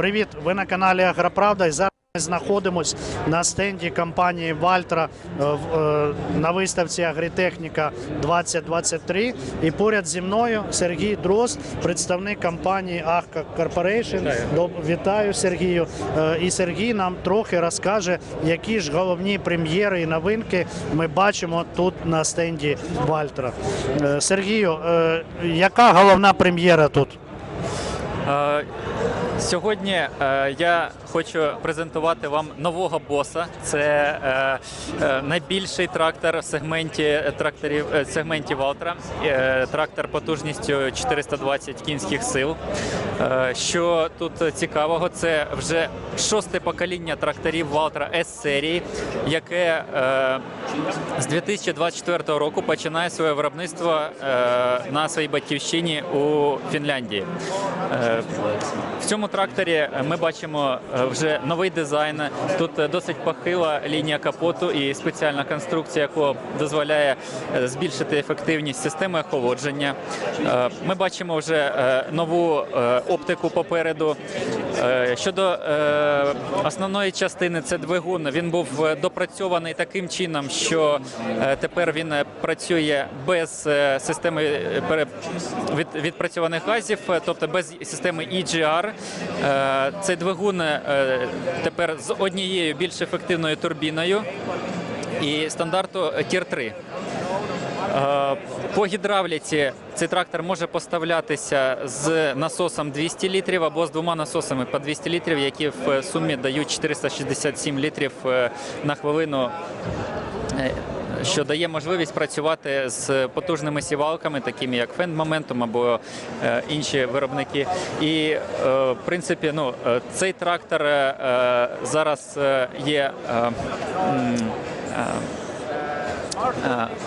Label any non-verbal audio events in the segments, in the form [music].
Привіт! Ви на каналі Агроправда. І зараз ми знаходимось на стенді компанії Вальтра е, е, на виставці Агрітехніка 2023. І поряд зі мною Сергій Дрозд, представник компанії Ахка Корпорейшн. Вітаю Сергію. Е, І Сергій нам трохи розкаже, які ж головні прем'єри і новинки ми бачимо тут на стенді Вальтра. Сергію, яка головна прем'єра тут? Сьогодні е, я хочу презентувати вам нового боса. Це е, е, найбільший трактор в сегменті тракторів е, сегменті Валтра. Е, трактор потужністю 420 кінських сил. Е, що тут цікавого, це вже шосте покоління тракторів Валтра S серії, яке е, з 2024 року починає своє виробництво е, на своїй батьківщині у Фінляндії. Е, в цьому тракторі ми бачимо е, вже новий дизайн. Тут е, досить похила лінія капоту і спеціальна конструкція, яка дозволяє е, збільшити ефективність системи охолодження. Е, Ми бачимо вже е, нову е, оптику попереду. Е, Щодо е, основної частини, це двигун. Він був е, допрацьований таким чином, що тепер він працює без системи відпрацьованих газів, тобто без системи EGR. Цей двигун тепер з однією більш ефективною турбіною і стандарту Тір 3. Е, По гідравліці цей трактор може поставлятися з насосом 200 літрів або з двома насосами по 200 літрів, які в сумі дають 467 літрів е, на хвилину. е, Що дає можливість працювати з потужними сівалками, такими як Fend Momentum або інші виробники. І в принципі, ну цей трактор зараз є.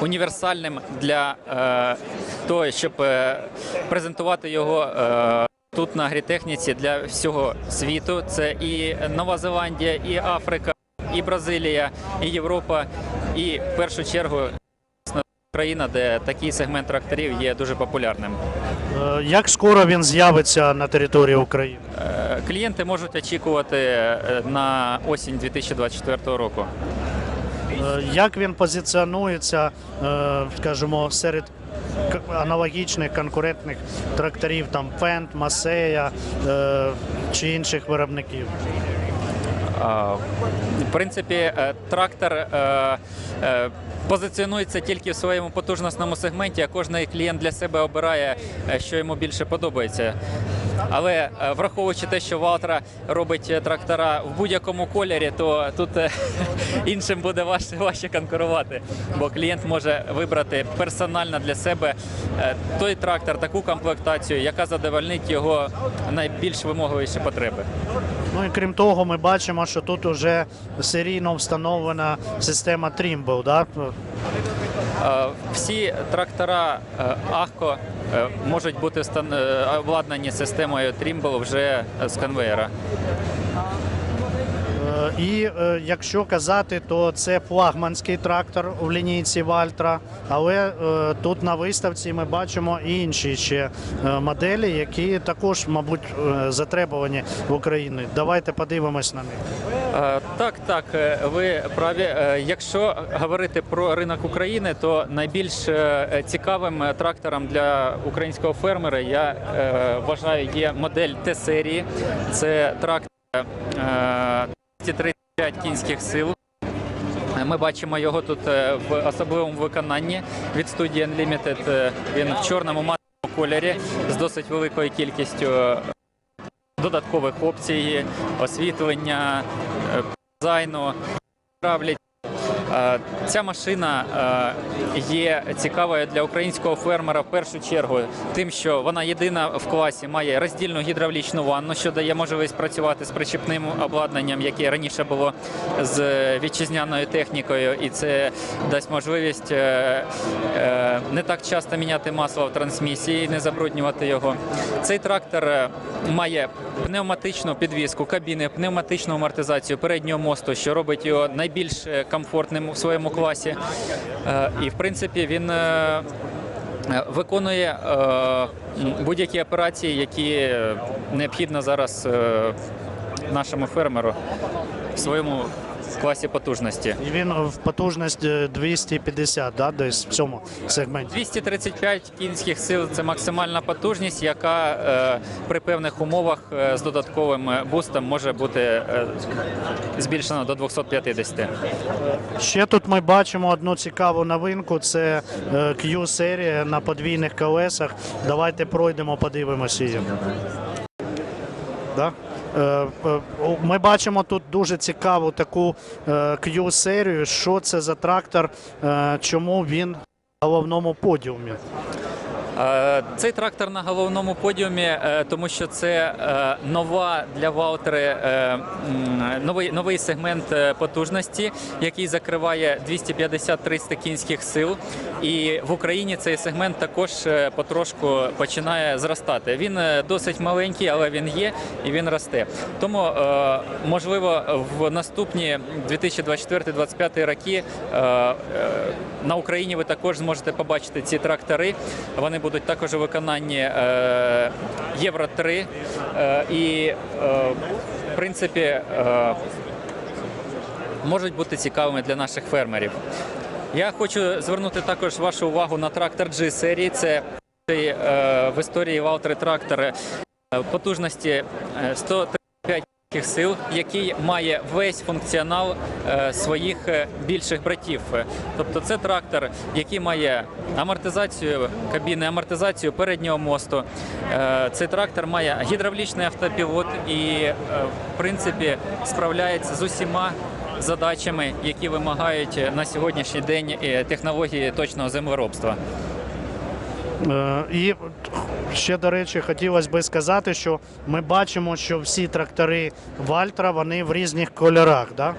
Універсальним для е, того, щоб е, презентувати його. е, Тут на агрітехніці для всього світу це і Нова Зеландія, і Африка, і Бразилія, і Європа, і в першу чергу Україна, де такий сегмент тракторів є дуже популярним. Е, Як скоро він з'явиться на території України? Е, Клієнти можуть очікувати е, на осінь 2024 року. Е, Як він позиціонується, е, скажімо, серед аналогічних конкурентних тракторів, там Фенд, Масея чи інших виробників? В принципі, е, трактор позиціонується тільки в своєму потужностному сегменті, а кожен клієнт для себе обирає, що йому більше подобається. Але е, враховуючи те, що Валтра робить е, трактора в будь-якому кольорі, то тут е, [laughs] іншим буде важче, конкурувати, бо клієнт може вибрати персонально для себе той трактор, таку комплектацію, яка задовольнить його найбільш вимогливіші потреби. Ну і крім того, ми бачимо, що тут вже серійно встановлена система Trimble, да? Е, Всі трактора е, Ахко е, можуть бути обладнані системою Trimble вже з конвейера. І якщо казати, то це флагманський трактор у лінійці Вальтра. Але тут на виставці ми бачимо інші ще моделі, які також, мабуть, затребувані в Україні. Давайте подивимось на них. Е, Так, так, е, ви праві. Е, Якщо говорити про ринок України, то найбільш цікавим трактором для українського фермера я вважаю є модель Т-серії. Це трактор е, 235 кінських сил. Ми бачимо його тут в особливому виконанні від студії Unlimited. Він в чорному матовому кольорі з досить великою кількістю додаткових опцій, освітлення, дизайну, травлять. Е, Ця машина е, є цікавою для українського фермера в першу чергу, тим, що вона єдина в класі має роздільну гідравлічну ванну, що дає можливість працювати з причіпним обладнанням, яке раніше було з вітчизняною технікою, і це дасть можливість е, не так часто міняти масло в трансмісії, не забруднювати його. Цей трактор має пневматичну підвіску, кабіни, пневматичну амортизацію переднього мосту, що робить його найбільш е, комфортним в своєму класі. Е, І в принципі він е, е, виконує будь-які операції, які необхідно зараз нашому фермеру в своєму класі потужності. І він в потужність е, 250, да, десь в цьому сегменті. 235 кінських сил це максимальна потужність, яка е, при певних умовах е, з додатковим е, бустом може бути е, збільшена до 250. Ще тут ми бачимо одну цікаву новинку. Це е, Q-серія на подвійних колесах. Давайте пройдемо, подивимося її. Да? Е, е, Ми бачимо тут дуже цікаву таку е, Q-серію. Що це за трактор, чому він на головному подіумі? Е, Цей трактор на головному подіумі, е, тому що це е, нова для Ваутери новий, новий сегмент потужності, який закриває 250-300 кінських сил. І в Україні цей сегмент також потрошку починає зростати. Він досить маленький, але він є і він росте. Тому можливо в наступні 2024-2025 роки на Україні ви також зможете побачити ці трактори. Вони будуть також у виконанні е, Євро 3 е, і, е, в принципі, можуть бути цікавими для наших фермерів. Я хочу звернути також вашу увагу на трактор G серії. Це в історії валтри-трактори потужності 130 Тих сил, який має весь функціонал е, своїх е, більших братів, тобто це трактор, який має амортизацію кабіни, амортизацію переднього мосту. Е, цей трактор має гідравлічний автопілот і, в принципі, справляється з усіма. Задачами, які вимагають на сьогоднішній день технології точного землеробства. Е, І ще, до речі, хотілося би сказати, що ми бачимо, що всі трактори Вальтра вони в різних кольорах. Да?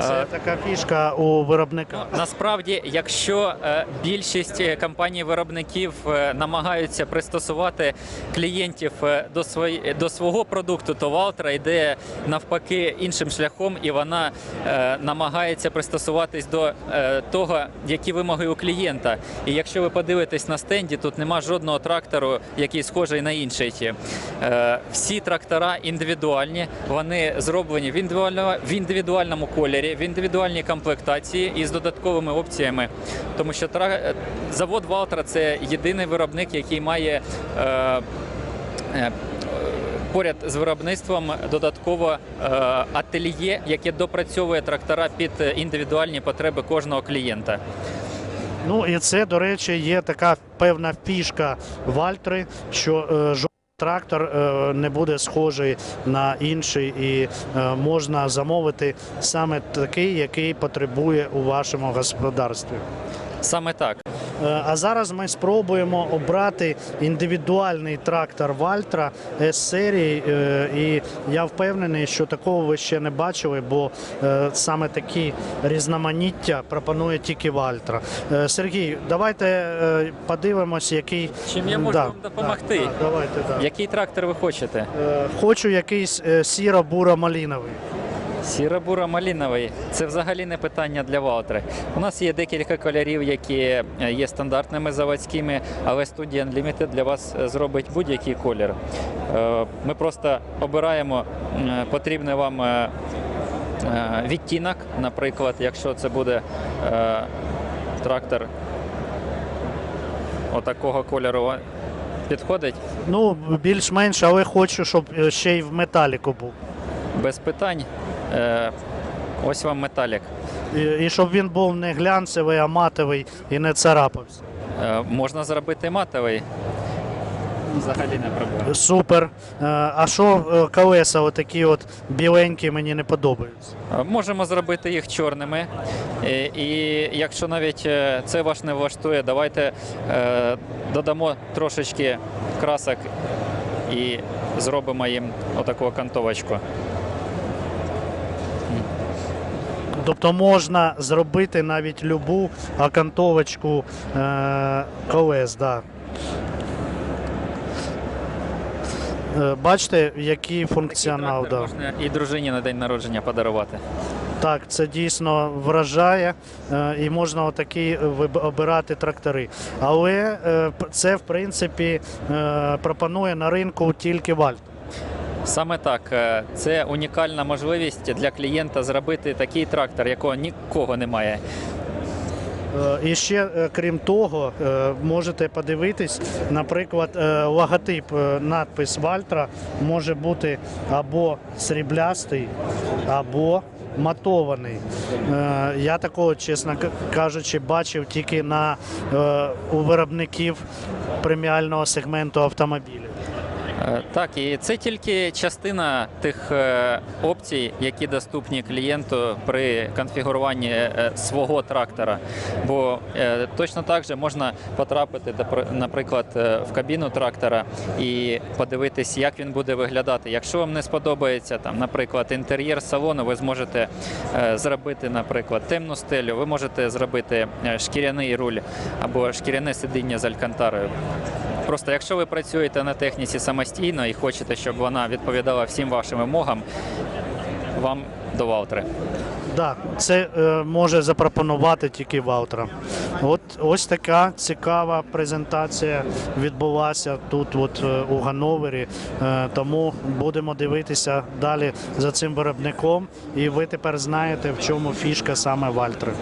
Це така фішка у виробника. Насправді, якщо е, більшість е, компаній-виробників е, намагаються пристосувати клієнтів е, до свої, до свого продукту, то Валтра йде навпаки іншим шляхом, і вона е, намагається пристосуватись до е, того, які вимоги у клієнта. І якщо ви подивитесь на стенді, тут нема жодного трактору, який схожий на інший. Е, всі трактора індивідуальні, вони зроблені в індивідуальному кольорі, в індивідуальній комплектації і з додатковими опціями. Тому що е, завод Валтра це єдиний виробник, який має. Е, е, Поряд з виробництвом додатково е, ательє, яке допрацьовує трактора під індивідуальні потреби кожного клієнта. Ну і це, до речі, є така певна фішка Вальтри, що трактор е, не буде схожий на інший, і е, можна замовити саме такий, який потребує у вашому господарстві. Саме так. Е, А зараз ми спробуємо обрати індивідуальний трактор Вальтра С-серії. е, І я впевнений, що такого ви ще не бачили, бо е, саме такі різноманіття пропонує тільки Вальтра. Сергій, давайте подивимось, який Чим я можу вам допомогти? да, давайте, да. Який трактор ви хочете? Хочу якийсь е, сіро-буро-маліновий. Сіро-бура маліновий це взагалі не питання для Валтри. У нас є декілька кольорів, які е, є стандартними заводськими, але студія Unlimited для вас е, зробить будь-який колір. Е, Ми просто обираємо потрібний вам відтінок, наприклад, якщо це буде трактор отакого кольору. Підходить Ну, більш-менш, але хочу, щоб ще й в металіку був. без питань. Е, Ось вам металік. І, і щоб він був не глянцевий, а матовий і не царапався. Е, Можна зробити матовий. Взагалі не проблема. Супер. Е, А що колеса отакі от біленькі мені не подобаються? Можемо зробити їх чорними. І, якщо навіть це вас не влаштує, давайте додамо трошечки красок і зробимо їм отаку окантовочку. Тобто можна зробити навіть любу окантовочку е, колес. Да. Е, Бачите, який функціонал. Да. можна і дружині на день народження подарувати. Так, це дійсно вражає, е, і можна отакі виб- обирати трактори. Але е, п- це, в принципі, е, пропонує на ринку тільки Вальт. Саме так, е, це унікальна можливість для клієнта зробити такий трактор, якого нікого немає. Е, І ще, е, крім того, можете подивитись, наприклад, логотип, надпис Вальтра може бути або сріблястий, або матований. Я такого, чесно кажучи, бачив тільки на, у виробників преміального сегменту автомобілів. Е, Так, і це тільки частина тих е, опцій, які доступні клієнту при конфігуруванні е, свого трактора. Бо точно так же можна потрапити, наприклад, в кабіну трактора і подивитись, як він буде виглядати. Якщо вам не сподобається, там, наприклад, інтер'єр салону, ви зможете зробити, наприклад, темну стелю, ви можете зробити шкіряний руль або шкіряне сидіння з алькантарою. Просто якщо ви працюєте на техніці самостійно і хочете, щоб вона відповідала всім вашим вимогам, вам до Валтри. Так, це е, може запропонувати тільки Валтра. От ось така цікава презентація відбулася тут, от е, у Ганновері. Е, тому будемо дивитися далі за цим виробником. І ви тепер знаєте, в чому фішка саме Вальтри.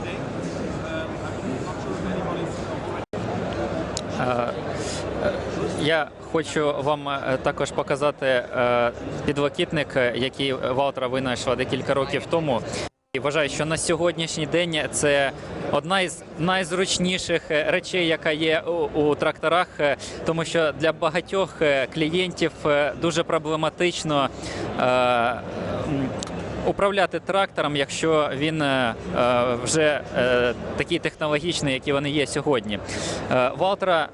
Я хочу вам е, також показати е, підлокітник, е, який Валтра винайшла декілька років тому. І вважаю, що на сьогоднішній день це одна із найзручніших речей, яка є у, тракторах, тому що для багатьох клієнтів дуже проблематично. Управляти трактором, якщо він е, вже е, такий технологічний, який вони є сьогодні. Валтра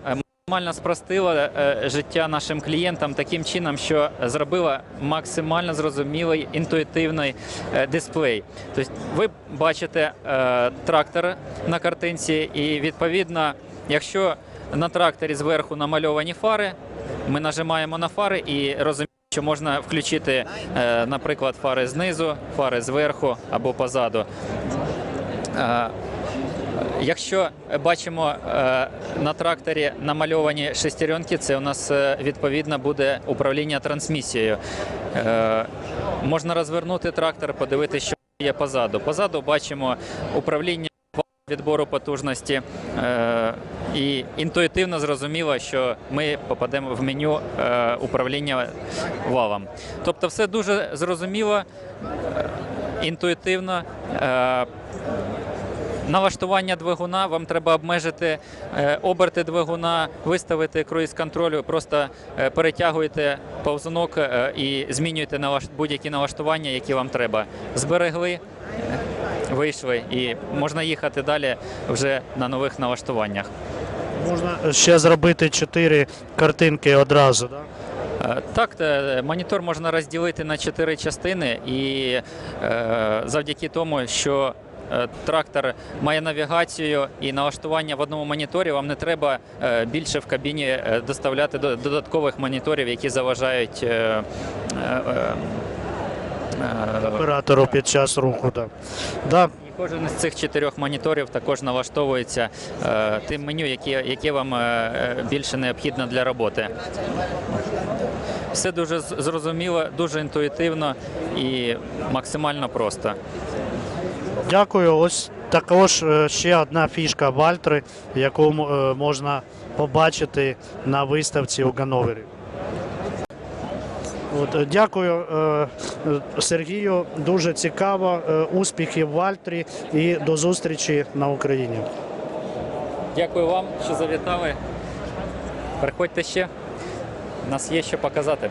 максимально спростила е, життя нашим клієнтам таким чином, що зробила максимально зрозумілий інтуїтивний е, дисплей. Тобто ви бачите е, трактор на картинці, і відповідно, якщо на тракторі зверху намальовані фари, ми нажимаємо на фари і розуміємо. Що можна включити, наприклад, фари знизу, фари зверху або позаду. Якщо бачимо е, на тракторі намальовані шестеренки, це у нас е, відповідно буде управління трансмісією. Е, Можна розвернути трактор, подивитися, що є позаду. Позаду бачимо управління відбору потужності. І інтуїтивно зрозуміло, що ми попадемо в меню управління валом. Тобто, все дуже зрозуміло, інтуїтивно. Налаштування двигуна вам треба обмежити е, оберти двигуна, виставити круїз контролю, просто е, перетягуєте повзунок е, і змінюєте будь-які налаштування, які вам треба. Зберегли, вийшли і можна їхати далі вже на нових налаштуваннях. Можна ще зробити чотири картинки одразу. Так, е, монітор можна розділити на чотири частини, і завдяки тому, що Трактор має навігацію і налаштування в одному моніторі. Вам не треба е, більше в кабіні е, доставляти до- додаткових моніторів, які заважають е, е, е, е, Оператору під час руху. Да. Да. кожен з цих чотирьох моніторів також налаштовується е, тим меню, яке, яке вам е, е, більше необхідно для роботи. Все дуже зрозуміло, дуже інтуїтивно і максимально просто. Дякую. Ось також е, ще одна фішка Вальтри, яку е, можна побачити на виставці у Ганновері. От, е, дякую Сергію. Дуже цікаво. Успіхів Вальтрі і до зустрічі на Україні. Дякую вам, що завітали. Приходьте ще. У нас є що показати.